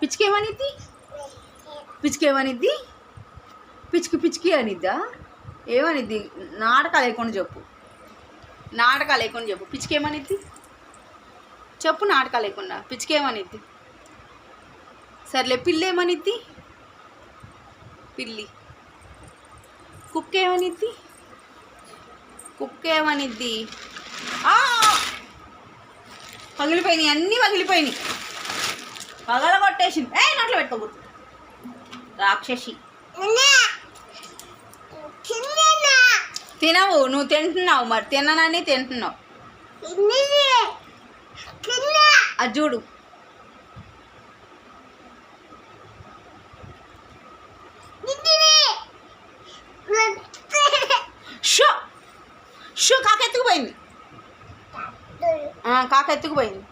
పిచ్చికేమనిద్ది? పిచ్చికేమనిద్ది? పిచ్చుకి పిచ్చుకి అనిద్దా? ఏమనిద్ది? నాటకాలు లేకుండా చెప్పు. నాటకాలు లేకుండా చెప్పు. పిచ్చికేమనిద్ది? చెప్పు నాటకాలు లేకుండా పిచ్చికేమనిద్ది? సర్లే పిల్లి ఏమనిద్ది పిల్లి. కుక్క ఏమనిద్ది కుక్క ఏమనిద్ది పగిలిపోయినాయి అన్నీ పగిలిపోయినాయి. పగల కొట్టేసింది ఏ నోట్లో పెట్టుకోకూడదు రాక్షసి. తినవు నువ్వు తింటున్నావు మరి. తిననని తింటున్నావు. అది చూడు. షో. షో కాకెత్తుకుపోయింది. కాకెత్తుకుపోయింది.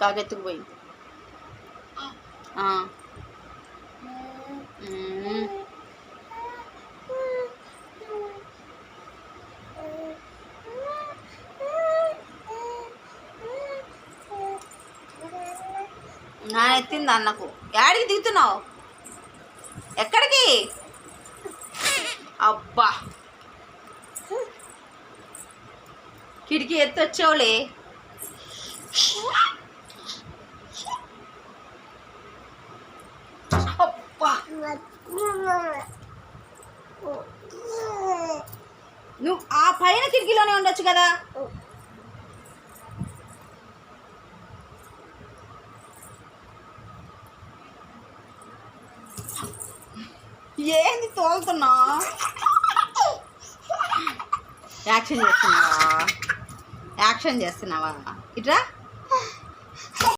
కాకెత్తుకు పోయి నా ఎత్తింది అన్నకు. యాడికి దిగుతున్నావు? ఎక్కడికి? అబ్బా. కిటికీ ఎత్తొచ్చావులే అబ్బా నువ్వు ఆ పైన కిటికీలోనే ఉండొచ్చు కదా. ఏంది తోలుతున్నా? యాక్షన్ చేస్తున్నావా? యాక్షన్ చేస్తున్నావా? ఇట్రా?